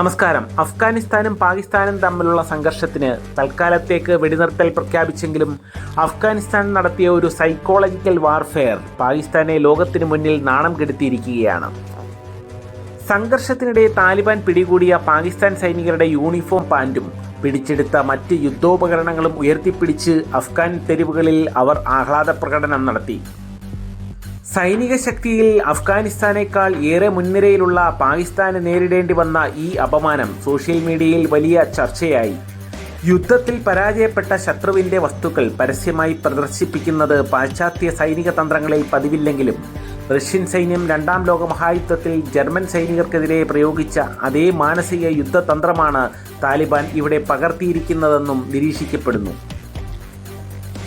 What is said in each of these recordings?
നമസ്കാരം. അഫ്ഗാനിസ്ഥാനും പാകിസ്ഥാനും തമ്മിലുള്ള സംഘർഷത്തിന് തൽക്കാലത്തേക്ക് വെടിനിർത്തൽ പ്രഖ്യാപിച്ചെങ്കിലും അഫ്ഗാനിസ്ഥാൻ നടത്തിയ ഒരു സൈക്കോളജിക്കൽ വാർഫെയർ പാകിസ്ഥാനെ ലോകത്തിന് മുന്നിൽ നാണം കെടുത്തിയിരിക്കുകയാണ്. സംഘർഷത്തിനിടെ താലിബാൻ പിടികൂടിയ പാകിസ്ഥാൻ സൈനികരുടെ യൂണിഫോം പാന്റും പിടിച്ചെടുത്ത മറ്റ് യുദ്ധോപകരണങ്ങളും ഉയർത്തിപ്പിടിച്ച് അഫ്ഗാൻ തെരുവുകളിൽ അവർ ആഹ്ലാദ പ്രകടനം നടത്തി. സൈനിക ശക്തിയിൽ അഫ്ഗാനിസ്ഥാനേക്കാൾ ഏറെ മുൻനിരയിലുള്ള പാകിസ്ഥാന് നേരിടേണ്ടി വന്ന ഈ അപമാനം സോഷ്യൽ മീഡിയയിൽ വലിയ ചർച്ചയായി. യുദ്ധത്തിൽ പരാജയപ്പെട്ട ശത്രുവിന്റെ വസ്തുക്കൾ പരസ്യമായി പ്രദർശിപ്പിക്കുന്നത് പാശ്ചാത്യ സൈനിക തന്ത്രങ്ങളിൽ പതിവില്ലെങ്കിലും റഷ്യൻ സൈന്യം രണ്ടാം ലോക മഹായുദ്ധത്തിൽ ജർമ്മൻ സൈനികർക്കെതിരെ പ്രയോഗിച്ച അതേ മാനസിക യുദ്ധതന്ത്രമാണ് താലിബാൻ ഇവിടെ പകർത്തിയിരിക്കുന്നതെന്നും നിരീക്ഷിക്കപ്പെടുന്നു.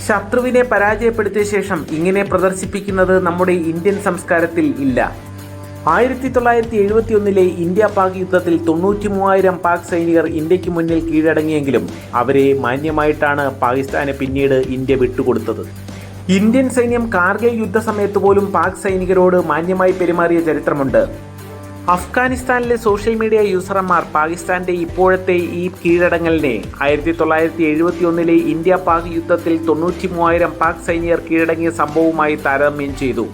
ശത്രുവിനെ പരാജയപ്പെടുത്തിയ ശേഷം ഇങ്ങനെ പ്രദർശിപ്പിക്കുന്നത് നമ്മുടെ ഇന്ത്യൻ സംസ്കാരത്തിൽ ഇല്ല. ആയിരത്തി തൊള്ളായിരത്തി എഴുപത്തി ഒന്നിലെ ഇന്ത്യ പാക് യുദ്ധത്തിൽ തൊണ്ണൂറ്റി മൂവായിരം പാക് സൈനികർ ഇന്ത്യയ്ക്ക് മുന്നിൽ കീഴടങ്ങിയെങ്കിലും അവരെ മാന്യമായിട്ടാണ് പാകിസ്ഥാനെ പിന്നീട് ഇന്ത്യ വിട്ടുകൊടുത്തത്. ഇന്ത്യൻ സൈന്യം കാർഗിൽ യുദ്ധസമയത്ത് പോലും പാക് സൈനികരോട് മാന്യമായി പെരുമാറിയ ചരിത്രമുണ്ട്. അഫ്ഗാനിസ്ഥാനിലെ സോഷ്യൽ മീഡിയ യൂസർമാർ പാകിസ്ഥാന്റെ ഇപ്പോഴത്തെ ഈ കീഴടങ്ങലിനെ ആയിരത്തി തൊള്ളായിരത്തി എഴുപത്തി ഒന്നിലെ ഇന്ത്യ പാക് യുദ്ധത്തിൽ തൊണ്ണൂറ്റി മൂവായിരം പാക് സൈനികർ കീഴടങ്ങിയ സംഭവവുമായി താരതമ്യം ചെയ്തു.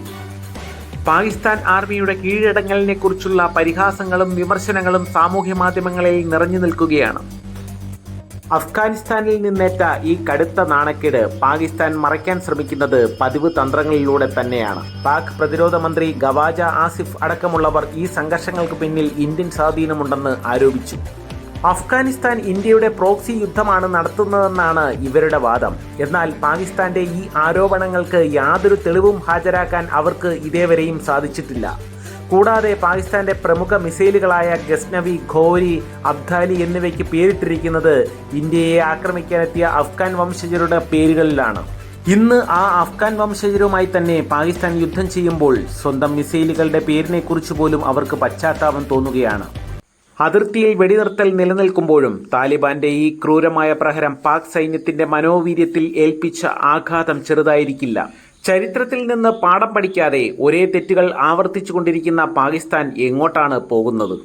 പാകിസ്ഥാൻ ആർമിയുടെ കീഴടങ്ങലിനെ കുറിച്ചുള്ള പരിഹാസങ്ങളും വിമർശനങ്ങളും സാമൂഹ്യ മാധ്യമങ്ങളിൽ നിറഞ്ഞു നിൽക്കുകയാണ്. അഫ്ഗാനിസ്ഥാനിൽ നിന്നേറ്റ ഈ കടുത്ത നാണക്കേട് പാകിസ്ഥാൻ മറയ്ക്കാൻ ശ്രമിക്കുന്നത് പതിവ് തന്ത്രങ്ങളിലൂടെ തന്നെയാണ്. പാക് പ്രതിരോധ മന്ത്രി ഗവാജ ആസിഫ് അടക്കമുള്ളവർ ഈ സംഘർഷങ്ങൾക്ക് പിന്നിൽ ഇന്ത്യൻ സ്വാധീനമുണ്ടെന്ന് ആരോപിച്ചു. അഫ്ഗാനിസ്ഥാൻ ഇന്ത്യയുടെ പ്രോക്സി യുദ്ധമാണ് നടത്തുന്നതെന്നാണ് ഇവരുടെ വാദം. എന്നാൽ പാകിസ്ഥാന്റെ ഈ ആരോപണങ്ങൾക്ക് യാതൊരു തെളിവും ഹാജരാക്കാൻ അവർക്ക് ഇതേവരെയും സാധിച്ചിട്ടില്ല. കൂടാതെ പാകിസ്ഥാന്റെ പ്രമുഖ മിസൈലുകളായ ഗസ്നവി ഘോരി അബ്ദാലി എന്നിവയ്ക്ക് പേരിട്ടിരിക്കുന്നത് ഇന്ത്യയെ ആക്രമിക്കാനെത്തിയ അഫ്ഗാൻ വംശജരുടെ പേരുകളിലാണ്. ഇന്ന് ആ അഫ്ഗാൻ വംശജരുമായി തന്നെ പാകിസ്ഥാൻ യുദ്ധം ചെയ്യുമ്പോൾ സ്വന്തം മിസൈലുകളുടെ പേരിനെക്കുറിച്ച് പോലും അവർക്ക് പശ്ചാത്താപം തോന്നുകയാണ്. അതിർത്തിയിൽ വെടിനിർത്തൽ നിലനിൽക്കുമ്പോഴും താലിബാന്റെ ഈ ക്രൂരമായ പ്രഹരം പാക് സൈന്യത്തിന്റെ മനോവീര്യത്തിൽ ഏൽപ്പിച്ച ആഘാതം ചെറുതായിരിക്കില്ല. ചരിത്രത്തിൽ നിന്ന് പാഠം പഠിക്കാതെ ഒരേ തെറ്റുകൾ ആവർത്തിച്ചുകൊണ്ടിരിക്കുന്ന പാകിസ്ഥാൻ എങ്ങോട്ടാണ് പോകുന്നത്?